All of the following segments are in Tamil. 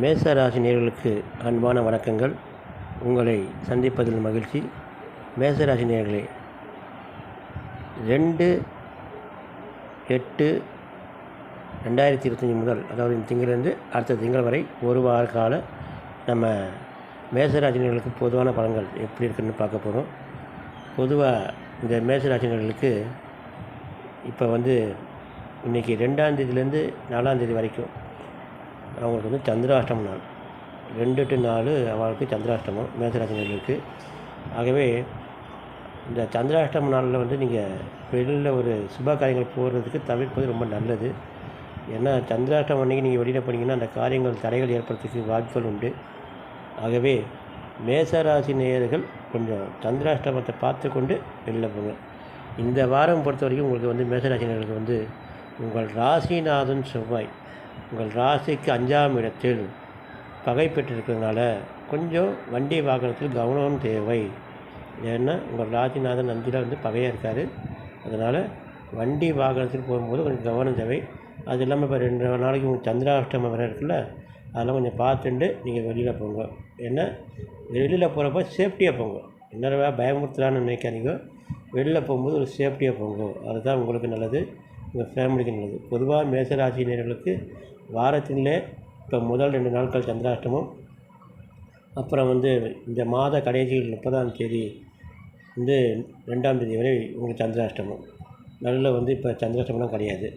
மேச ராசி அன்பான வணக்கங்கள். உங்களை சந்திப்பதில் மகிழ்ச்சி. மேச ராசி ரெண்டு எட்டு ரெண்டாயிரத்தி இருபத்தஞ்சி முதல் அதாவது இந்த திங்கிலிருந்து அடுத்த திங்கள் வரை ஒரு வார கால நம்ம மேசராசினியர்களுக்கு பொதுவான பலன்கள் எப்படி இருக்குன்னு பார்க்க போகிறோம் பொதுவாக இந்த மேசராசினியர்களுக்கு இப்போ வந்து இன்றைக்கி ரெண்டாம் தேதியிலேருந்து நாலாம் தேதி வரைக்கும் அவங்களுக்கு வந்து சந்திராஷ்டம நாள். ரெண்டு டு நாலு அவங்களுக்கு சந்திராஷ்டமம் மேசராசினியர்களுக்கு. ஆகவே இந்த சந்திராஷ்டம நாளில் வந்து நீங்கள் வெளியில் ஒரு சுப காரியங்கள் போகிறதுக்கு தவிர்ப்பது ரொம்ப நல்லது. ஏன்னா சந்திராஷ்டமம் அன்றைக்கி நீங்கள் வெளியில் போனீங்கன்னா அந்த காரியங்கள் தடைகள் ஏற்படுறதுக்கு வாய்ப்புகள் உண்டு. ஆகவே மேசராசி நேயர்கள் கொஞ்சம் சந்திராஷ்டமத்தை பார்த்து கொண்டு வெளியில் போங்க. இந்த வாரம் பொறுத்த வரைக்கும் உங்களுக்கு வந்து மேசராசி நேயர்களுக்கு வந்து உங்கள் ராசிநாதன் செவ்வாய் உங்கள் ராசிக்கு அஞ்சாம் இடத்தில் பகை பெற்றிருக்கிறதுனால கொஞ்சம் வண்டி வாகனத்தில் கவனம் தேவை. ஏன்னா உங்கள் ராசிநாதன் நந்தியில் வந்து பகையாக இருக்கார். அதனால் வண்டி வாகனத்தில் போகும்போது கொஞ்சம் கவனம் தேவை. அது இல்லாமல் இப்போ ரெண்டு நாளைக்கு உங்களுக்கு சந்திராஷ்டமம் வேறு இருக்குல்ல அதெல்லாம் கொஞ்சம் பார்த்துட்டு நீங்கள் வெளியில் போங்க. ஏன்னா வெளியில் போகிறப்ப சேஃப்டியாக போங்க. என்னடா பயமுறுத்தலான்னு நினைக்காதீங்க. வெளியில் போகும்போது ஒரு சேஃப்டியாக போங்க. அதுதான் உங்களுக்கு நல்லது. உங்கள் ஃபேமிலிக்கு நல்லது. பொதுவாக மேசராசினியர்களுக்கு வாரத்திலே இப்போ முதல் ரெண்டு நாட்கள் சந்திராஷ்டமம் அப்புறம் வந்து இந்த மாத கடைசியில் முப்பதாம் தேதி வந்து ரெண்டாம் தேதி வரை உங்களுக்கு சந்திராஷ்டமம். நடுவில் வந்து இப்போ சந்திராஷ்டமெலாம் கிடையாது.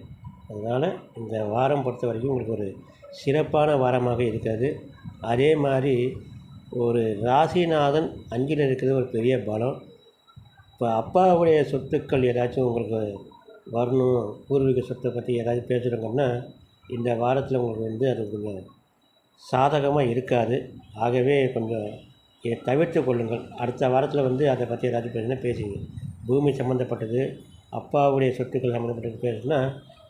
அதனால் இந்த வாரம் பொறுத்த வரைக்கும் உங்களுக்கு ஒரு சிறப்பான வாரமாக இருக்கிறது. அதே மாதிரி ஒரு ராசிநாதன் அஞ்சில் இருக்கிறது ஒரு பெரிய பலம். இப்போ அப்பாவுடைய சொத்துக்கள் ஏதாச்சும் உங்களுக்கு வரணும் பூர்வீக சொத்தை பற்றி ஏதாவது பேசுகிறோங்கன்னா இந்த வாரத்தில் உங்களுக்கு வந்து அது கொஞ்சம் சாதகமாக இருக்காது. ஆகவே கொஞ்சம் இதை தவிர்த்து கொள்ளுங்கள். அடுத்த வாரத்தில் வந்து அதை பற்றி ஏதாவது பேசுனா பேசுங்க. பூமி சம்மந்தப்பட்டது அப்பாவுடைய சொத்துக்கள் சம்மந்தப்பட்டது பேசுனா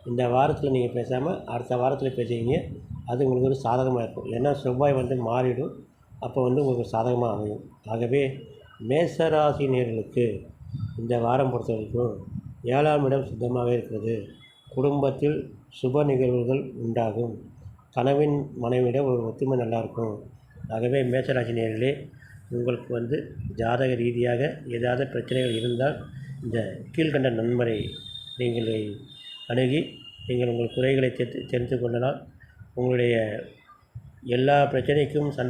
இந்த வாரத்தில் நீங்கள் பேசாமல் அடுத்த வாரத்தில் பேசுவீங்க. அது உங்களுக்கு ஒரு சாதகமாக இருக்கும். ஏன்னா செவ்வாய் வந்து மாறிடும். அப்போ வந்து உங்களுக்கு சாதகமாக அமையும். ஆகவே மேசராசினியர்களுக்கு இந்த வாரம் பொறுத்த வரைக்கும் ஏழாம் இடம் சுத்தமாக இருக்கிறது. குடும்பத்தில் சுப நிகழ்வுகள் உண்டாகும். கணவன் மனைவியிடம் ஒரு ஒத்துமை நல்லாயிருக்கும். ஆகவே மேசராசி உங்களுக்கு வந்து ஜாதக ரீதியாக ஏதாவது பிரச்சனைகள் இருந்தால் இந்த கீழ்கண்ட நன்முறை நீங்கள் அணுகி நீங்கள் உங்கள் குறைகளை தெரிந்து கொள்ளலாம். உங்களுடைய எல்லா பிரச்சனைக்கும் சந்